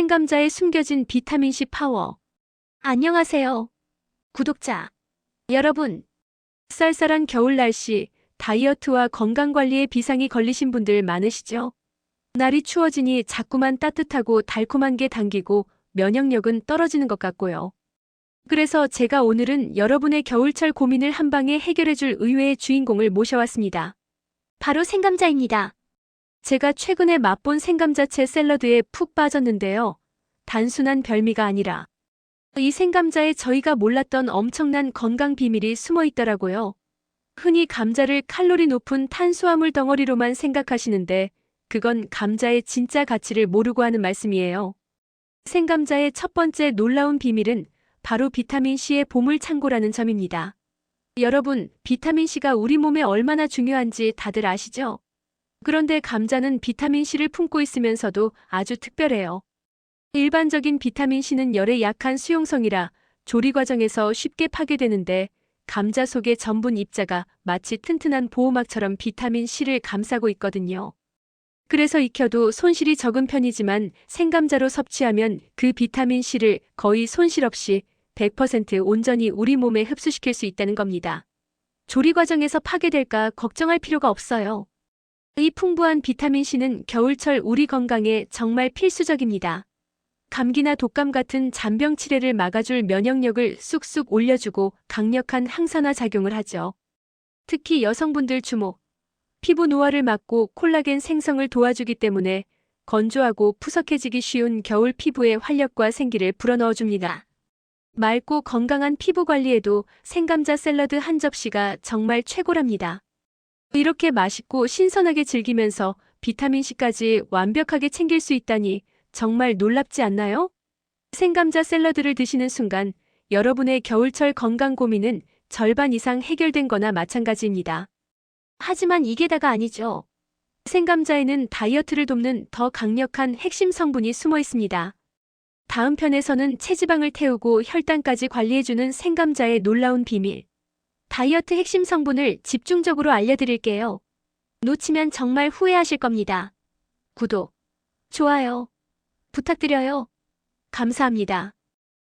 생감자에 숨겨진 비타민C 파워. 안녕하세요. 구독자. 여러분. 쌀쌀한 겨울 날씨, 다이어트와 건강관리에 비상이 걸리신 분들 많으시죠? 날이 추워지니 자꾸만 따뜻하고 달콤한 게 당기고 면역력은 떨어지는 것 같고요. 그래서 제가 오늘은 여러분의 겨울철 고민을 한 방에 해결해줄 의외의 주인공을 모셔왔습니다. 바로 생감자입니다. 제가 최근에 맛본 생감자채 샐러드에 푹 빠졌는데요. 단순한 별미가 아니라 이 생감자에 저희가 몰랐던 엄청난 건강 비밀이 숨어 있더라고요. 흔히 감자를 칼로리 높은 탄수화물 덩어리로만 생각하시는데 그건 감자의 진짜 가치를 모르고 하는 말씀이에요. 생감자의 첫 번째 놀라운 비밀은 바로 비타민C의 보물 창고라는 점입니다. 여러분, 비타민C가 우리 몸에 얼마나 중요한지 다들 아시죠? 그런데 감자는 비타민C를 품고 있으면서도 아주 특별해요. 일반적인 비타민C는 열에 약한 수용성이라 조리 과정에서 쉽게 파괴되는데 감자 속의 전분 입자가 마치 튼튼한 보호막처럼 비타민C를 감싸고 있거든요. 그래서 익혀도 손실이 적은 편이지만 생감자로 섭취하면 그 비타민C를 거의 손실 없이 100% 온전히 우리 몸에 흡수시킬 수 있다는 겁니다. 조리 과정에서 파괴될까 걱정할 필요가 없어요. 이 풍부한 비타민C는 겨울철 우리 건강에 정말 필수적입니다. 감기나 독감 같은 잔병 치레를 막아줄 면역력을 쑥쑥 올려주고 강력한 항산화 작용을 하죠. 특히 여성분들 주목. 피부 노화를 막고 콜라겐 생성을 도와주기 때문에 건조하고 푸석해지기 쉬운 겨울 피부에 활력과 생기를 불어넣어줍니다. 맑고 건강한 피부 관리에도 생감자 샐러드 한 접시가 정말 최고랍니다. 이렇게 맛있고 신선하게 즐기면서 비타민C까지 완벽하게 챙길 수 있다니 정말 놀랍지 않나요? 생감자 샐러드를 드시는 순간 여러분의 겨울철 건강 고민은 절반 이상 해결된 거나 마찬가지입니다. 하지만 이게 다가 아니죠. 생감자에는 다이어트를 돕는 더 강력한 핵심 성분이 숨어 있습니다. 다음 편에서는 체지방을 태우고 혈당까지 관리해주는 생감자의 놀라운 비밀. 다이어트 핵심 성분을 집중적으로 알려드릴게요. 놓치면 정말 후회하실 겁니다. 구독, 좋아요, 부탁드려요. 감사합니다.